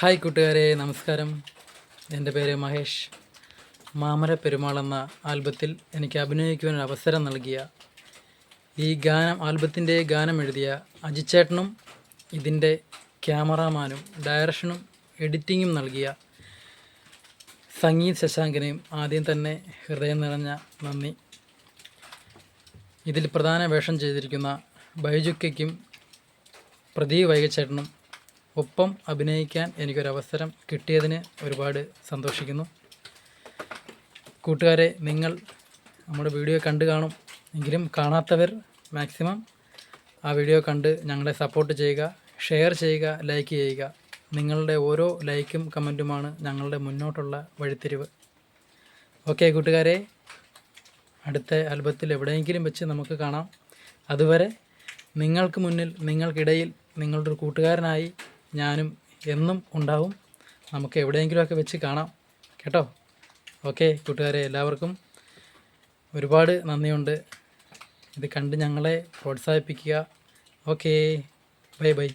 Hi കൂട്ടുകാരെ നമസ്കാരം. എന്റെ പേര് മഹേഷ്. മാമര പെരുമാൾ എന്ന ആൽബത്തിൽ എനിക്ക് അഭിനയിക്കുവാൻ ഒരു അവസരം നൽകിയ ഈ ഗാനം ആൽബത്തിന്റെ ഗാനം എഴുതിയ അജിച്ചേട്ടനും ഇതിന്റെ ക്യാമറാമാനും ഡയറക്ഷനും എഡിറ്റിങ്ങും നൽകിയ സംഗീത് ശശാങ്കനെയും ആദ്യം തന്നെ ഹൃദയം നിറഞ്ഞ നന്ദി. ഇതിൽ പ്രധാന വേഷം ചെയ്തിരിക്കുന്ന ബൈജുക്കയ്ക്കും പ്രദീപ് വൈകച്ചേട്ടനും ഒപ്പം അഭിനയിക്കാൻ എനിക്കൊരവസരം കിട്ടിയതിന് ഒരുപാട് സന്തോഷിക്കുന്നു. കൂട്ടുകാരെ നിങ്ങൾ നമ്മുടെ വീഡിയോ കണ്ടു കാണും. എങ്കിലും കാണാത്തവർ മാക്സിമം ആ വീഡിയോ കണ്ട് ഞങ്ങളെ സപ്പോർട്ട് ചെയ്യുക ഷെയർ ചെയ്യുക ലൈക്ക് ചെയ്യുക. നിങ്ങളുടെ ഓരോ ലൈക്കും കമന്റുമാണ് ഞങ്ങളുടെ മുന്നോട്ടുള്ള വഴിത്തിരിവ്. ഓക്കെ കൂട്ടുകാരെ അടുത്ത ആൽബത്തിൽ എവിടെയെങ്കിലും വെച്ച് നമുക്ക് കാണാം. അതുവരെ നിങ്ങൾക്ക് മുന്നിൽ നിങ്ങൾക്കിടയിൽ നിങ്ങളുടെ കൂട്ടുകാരനായി ഞാനും എന്നും ഉണ്ടാവും. നമുക്ക് എവിടെയെങ്കിലുമൊക്കെ വെച്ച് കാണാം. കേട്ടോ? ഓക്കെ കൂട്ടുകാരെ എല്ലാവർക്കും ഒരുപാട് നന്ദിയുണ്ട്. ഇത് കണ്ട് ഞങ്ങളെ പ്രോത്സാഹിപ്പിക്കുക. Okay bye bye.